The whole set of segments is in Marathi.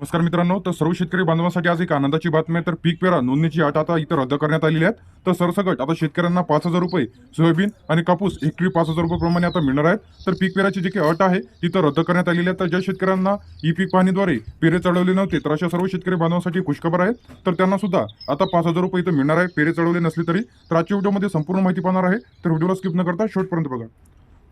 नमस्कार मित्रांनो तर सर्व शेतकरी बांधवांसाठी आज एक आनंदाची बातमी आहे. तर पीक पेरा नोंदणीची अट आता इथं रद्द करण्यात आलेली आहेत. तर सरसकट आता शेतकऱ्यांना पाच हजार रुपये सोयाबीन आणि कापूस हेक्टरी पाच हजार रुपये प्रमाणे आता मिळणार आहेत. तर पीक पेराची जी काही अट आहे तिथं रद्द करण्यात आलेली आहे तर ज्या शेतकऱ्यांना ई पीक पाहणीद्वारे पेरे चढवले नव्हते तर अशा सर्व शेतकरी बांधवांसाठी खुशखबर आहे तर त्यांना सुद्धा आता पाच हजार रुपये इथं मिळणार आहे. पेरे चढवले नसले तरी तर आजच्या व्हिडिओमध्ये संपूर्ण माहिती पाहणार आहे. तर व्हिडिओला स्किप न करता शेवटपर्यंत बघा.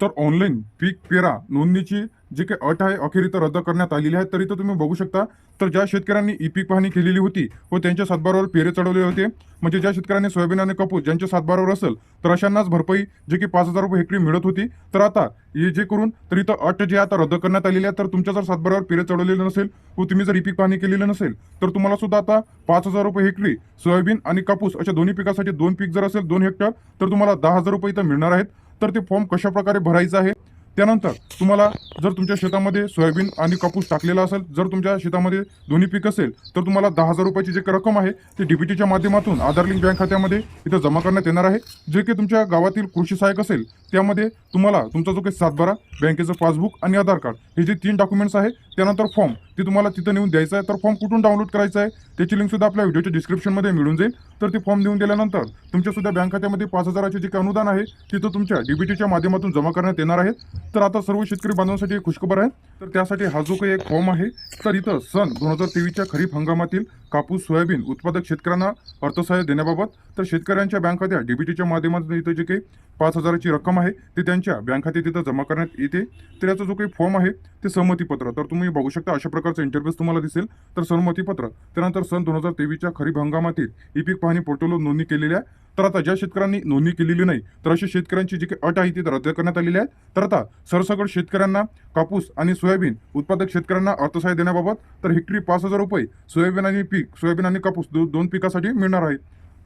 तर ऑनलाईन पीक पेरा नोंदणीची जी काही अट आहे अखेर इथं रद्द करण्यात आलेली आहे. तर तुम्ही बघू शकता तर ज्या शेतकऱ्यांनी ई पीक पाहणी केलेली होती व त्यांच्या सातबारावर पेरे चढवले होते म्हणजे ज्या शेतकऱ्यांनी सोयाबीन आणि कापूस ज्यांच्या सातबारावर असेल तर अशांनाच भरपाई जे की पाच हजार रुपये हेक्टरी मिळत होती. तर आता हे जे करून तर इथं अट जे आता रद्द करण्यात आलेली आहे तर तुमच्या जर सातबारावर पेरे चढवलेलं नसेल व तुम्ही जर ई पीक पाहणी केलेलं नसेल तर तुम्हाला सुद्धा आता पाच हजार रुपये हेक्टरी सोयाबीन आणि कापूस अशा दोन्ही पिकासाठी दोन पीक जर असेल दोन हेक्टर तर तुम्हाला दहा हजार रुपये इथं मिळणार आहेत. तर ते फॉर्म कशा प्रकारे भरायचं आहे? त्यानंतर तुम्हाला जर तुमच्या शेतामध्ये सोयाबीन आणि कापूस टाकलेला असेल जर तुमच्या शेतामध्ये दोन्ही पीक असेल तर तुम्हाला दहा हजार रुपयाची जी रक्कम आहे ती डीबीटीच्या माध्यमातून आधार लिंक बँक खात्यामध्ये इथं जमा करण्यात येणार आहे. जे की तुमच्या गावातील कृषी सहाय्यक असेल त्यामध्ये तुम्हाला तुमचा जो काही सातबारा बँकेचं पासबुक आणि आधार कार्ड हे जे तीन डॉक्युमेंट्स आहे त्यानंतर फॉर्म ते तुम्हाला तिथं नेऊन द्यायचं आहे. तर फॉर्म कुठून डाउनलोड करायचा आहे? त्याची लिंक सुद्धा आपल्या व्हिडिओच्या डिस्क्रिप्शनमध्ये मिळून जाईल. तर ते फॉर्म देऊन दिल्यानंतर तुमच्यासुद्धा बँक खात्यामध्ये पाच हजाराचे जे काही अनुदान आहे तिथं तुमच्या डीबीटीच्या माध्यमातून जमा करण्यात येणार आहे. तर आता सर्व शेतकरी बांधवांसाठी एक खुशखबर आहे. तर त्यासाठी हा जो काही एक फॉर्म आहे. तर इथं सन दोन हजार तेवीसच्या खरीप हंगामातील कापूस सोयाबीन उत्पादक शेतकऱ्यांना अर्थसहाय्य देण्याबाबत तर शेतकऱ्यांच्या बँक खात्या डीबीटीच्या माध्यमातून इथं जे काही पाच हजाराची रक्कम आहे ती त्यांच्या बँक खात्यात तिथं जमा करण्यात येते. तर याचा जो काही फॉर्म आहे ते सहमतीपत्र तर तुम्ही बघू शकता अशा प्रकारचं इंटरफेस तुम्हाला दिसेल. तर सहमतीपत्र त्यानंतर सन दोन हजार तेवीसच्या खरीप हंगामातील ई पीक पाहणी पोर्टलवर नोंदणी केलेल्या आहे. तर आता ज्या शेतकऱ्यांनी नोंदणी केलेली नाही तर अशा शेतकऱ्यांची जी काही अट आहे ती रद्द करण्यात आलेली आहे. तर आता सरसकट शेतकऱ्यांना कापूस आणि सोयाबीन उत्पादक शेतकऱ्यांना अर्थसहाय्य देण्याबाबत तर हेक्टरी पाच हजार रुपये सोयाबीन आणि पीक सोयाबीन आणि कापूस दो दोन पिकासाठी मिळणार आहे.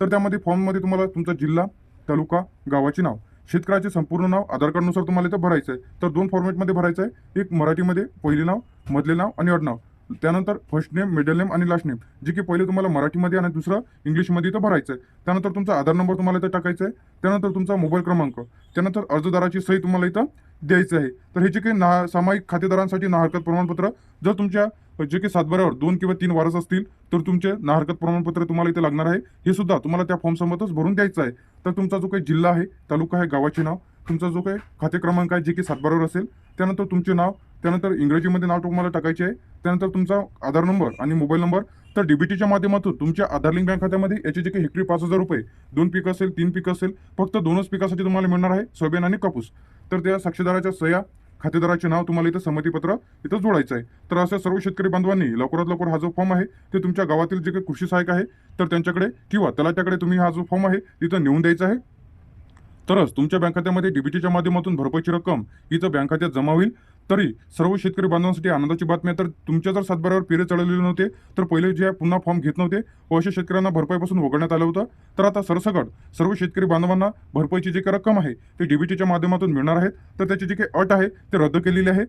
तर त्यामध्ये फॉर्ममध्ये तुम्हाला तुमचा जिल्हा तालुका गावाचे नाव शेतकऱ्याचे संपूर्ण नाव आधार कार्डनुसार तुम्हाला इथं भरायचं आहे. तर दोन फॉर्मॅटमध्ये भरायचं आहे. एक मराठीमध्ये पहिले नाव मधले नाव आणि अडनाव त्यानंतर फर्स्ट नेम मिडल नेम आणि लास्ट नेम जे की पहिले तुम्हाला मराठीमध्ये आणि दुसरं इंग्लिशमध्ये इथं भरायचं आहे त्यानंतर तुमचा आधार नंबर तुम्हाला इथं टाकायचा आहे त्यानंतर तुमचा मोबाईल क्रमांक. त्यानंतर अर्जदाराची सही तुम्हाला इथं द्यायचं आहे. तर हे जे काही ना सामायिक खातेदारांसाठी ना हरकत प्रमाणपत्र जर तुमच्या जे काही सातबाऱ्यावर दोन किंवा तीन वारस असतील तर तुमचे ना हरकत प्रमाणपत्र तुम्हाला इथे लागणार आहे. हे सुद्धा तुम्हाला त्या फॉर्मसोबतच भरून द्यायचं आहे. तर तुमचा जो काही जिल्हा आहे तालुका आहे गावाचे नाव तुमचा जो काही खाते क्रमांक आहे जे की सातबऱ्यावर असेल त्यानंतर तुमचे नाव त्यानंतर इंग्रजीमध्ये नाव तुम्हाला टाकायचे आहे. त्यानंतर तुमचा आधार नंबर आणि मोबाईल नंबर. तर डीबीटीच्या माध्यमातून तुमच्या आधार लिंक बँक खात्यामध्ये याचे जे काही हेक्टरी पाच हजार रुपये दोन पीक असेल तीन पीक असेल फक्त दोनच पिकासाठी तुम्हाला मिळणार आहे सोयाबीन आणि कापूस. तर त्या साक्षीदाराच्या सह्या खातेदाराचे नाव तुम्हाला इथं संमतीपत्र इथं जोडायचं आहे. तर अशा सर्व शेतकरी बांधवांनी लवकरात लवकर हा जो फॉर्म आहे ते तुमच्या गावातील जे काही कृषी सहाय्यक आहे तर त्यांच्याकडे किंवा तलाट्याकडे तुम्ही हा जो फॉर्म आहे तिथं नेऊन द्यायचा आहे. तरच तुमच्या बँक खात्यामध्ये डीबीटीच्या माध्यमातून भरपाईची रक्कम इथं बँक खात्यात जमा होईल. तरी सर्व शेतकरी बांधवांसाठी आनंदाची बातमी आहे. तर तुमच्या जर सातबाऱ्यावर पेरे चढवलेले नव्हते तर पहिले जे आहे पुन्हा फॉर्म घेत नव्हते. व अशा शेतकऱ्यांना भरपाईपासून वगळण्यात आलं होतं. तर आता सरसकट सर्व शेतकरी बांधवांना भरपाईची जी काही रक्कम आहे ती डीबीटीच्या माध्यमातून मिळणार आहेत. तर त्याची जी काही अट आहे ते रद्द केलेली आहे.